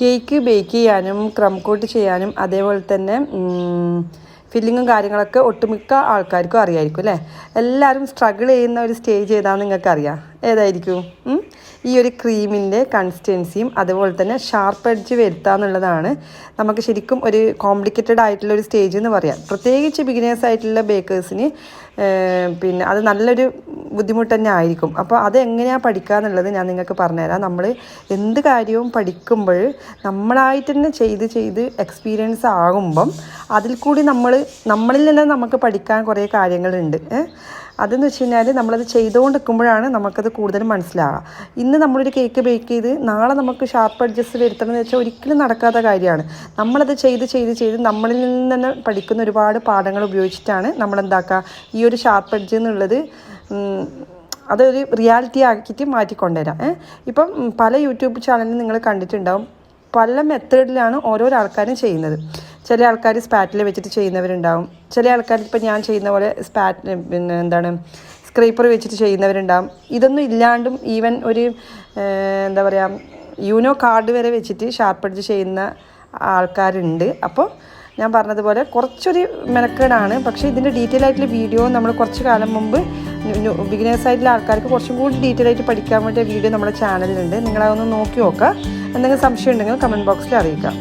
Cake bake ചെയ്യാനും crumb coat ചെയ്യാനും അതേപോലെ തന്നെ ഫില്ലിങ്ങും കാര്യങ്ങളൊക്കെ ഒട്ടുമിക്ക ആൾക്കാർക്കും അറിയായിരിക്കും അല്ലേ? എല്ലാവരും സ്ട്രഗിൾ ചെയ്യുന്ന ഒരു സ്റ്റേജ് ഏതാണെന്ന് നിങ്ങൾക്ക് അറിയാം ഏതായിരിക്കും? ഈ ഒരു ക്രീമിന്റെ കൺസിസ്റ്റൻസിയും അതുപോലെ തന്നെ ഷാർപ്പ് എഡ്ജ് വരുത്തുക എന്നുള്ളതാണ് നമുക്ക് ശരിക്കും ഒരു കോംപ്ലിക്കേറ്റഡ് ആയിട്ടുള്ള ഒരു സ്റ്റേജ് എന്ന് പറയാം. പ്രത്യേകിച്ച് ബിഗിനേഴ്സ് ആയിട്ടുള്ള ബേക്കേഴ്സിന് പിന്നെ അത് നല്ലൊരു ബുദ്ധിമുട്ട് തന്നെ ആയിരിക്കും. അപ്പോൾ അത് എങ്ങനെയാണ് പഠിക്കുക എന്നുള്ളത് ഞാൻ നിങ്ങൾക്ക് പറഞ്ഞുതരാം. നമ്മൾ എന്ത് കാര്യവും പഠിക്കുമ്പോൾ നമ്മളായിട്ട് തന്നെ ചെയ്ത് ചെയ്ത് എക്സ്പീരിയൻസ് ആകുമ്പം അതിൽ കൂടി നമ്മൾ നമ്മളിൽ നിന്ന് നമുക്ക് പഠിക്കാൻ കുറേ കാര്യങ്ങളുണ്ട്? അതെന്ന് വെച്ച് കഴിഞ്ഞാൽ നമ്മളത് ചെയ്തുകൊണ്ട് നിൽക്കുമ്പോഴാണ് നമുക്കത് കൂടുതൽ മനസ്സിലാവുക. ഇന്ന് നമ്മളൊരു കേക്ക് ബേക്ക് ചെയ്ത് നാളെ നമുക്ക് ഷാർപ്പ് അഡ്ജസ്റ്റ് വരുത്തണം എന്ന് വെച്ചാൽ ഒരിക്കലും നടക്കാത്ത കാര്യമാണ്. നമ്മളത് ചെയ്ത് ചെയ്ത് ചെയ്ത് നമ്മളിൽ നിന്ന് തന്നെ പഠിക്കുന്ന ഒരുപാട് പാഠങ്ങൾ ഉപയോഗിച്ചിട്ടാണ് നമ്മളെന്താക്കുക ഈ ഒരു ഷാർപ്പ് അഡ്ജ് എന്നുള്ളത് അതൊരു റിയാലിറ്റി ആക്കിയിട്ട് മാറ്റിക്കൊണ്ടുവരാം. ഇപ്പം പല യൂട്യൂബ് ചാനലിൽ നിങ്ങൾ കണ്ടിട്ടുണ്ടാവും. പല മെത്തേഡിലാണ് ഓരോരോ ആൾക്കാരും ചെയ്യുന്നത്. ചില ആൾക്കാർ സ്പാറ്റിൽ വെച്ചിട്ട് ചെയ്യുന്നവരുണ്ടാവും. ചില ആൾക്കാർ ഇപ്പം ഞാൻ ചെയ്യുന്ന പോലെ സ്പാറ്റ് പിന്നെ എന്താണ് സ്ക്രീപ്പർ വെച്ചിട്ട് ചെയ്യുന്നവരുണ്ടാവും. ഇതൊന്നും ഇല്ലാണ്ടും ഈവൻ ഒരു എന്താ പറയുക യൂനോ കാർഡ് വരെ വെച്ചിട്ട് ഷാർപ്പടിച്ച് ചെയ്യുന്ന ആൾക്കാരുണ്ട്. അപ്പോൾ ഞാൻ പറഞ്ഞതുപോലെ കുറച്ചൊരു മെനക്കേടാണ്. പക്ഷേ ഇതിന്റെ ഡീറ്റെയിൽ ആയിട്ടുള്ള വീഡിയോ നമ്മൾ കുറച്ച് കാലം മുമ്പ് ബിഗിനേഴ്സ് ആയിട്ടുള്ള ആൾക്കാർക്ക് കുറച്ചും കൂടി ഡീറ്റെയിൽ ആയിട്ട് പഠിക്കാൻ വേണ്ടിയ വീഡിയോ നമ്മുടെ ചാനലിലുണ്ട് നിങ്ങളതൊന്ന് നോക്കി നോക്കുക. എന്തെങ്കിലും സംശയം ഉണ്ടെങ്കിൽ കമന്റ് ബോക്സിൽ അറിയിക്കാം.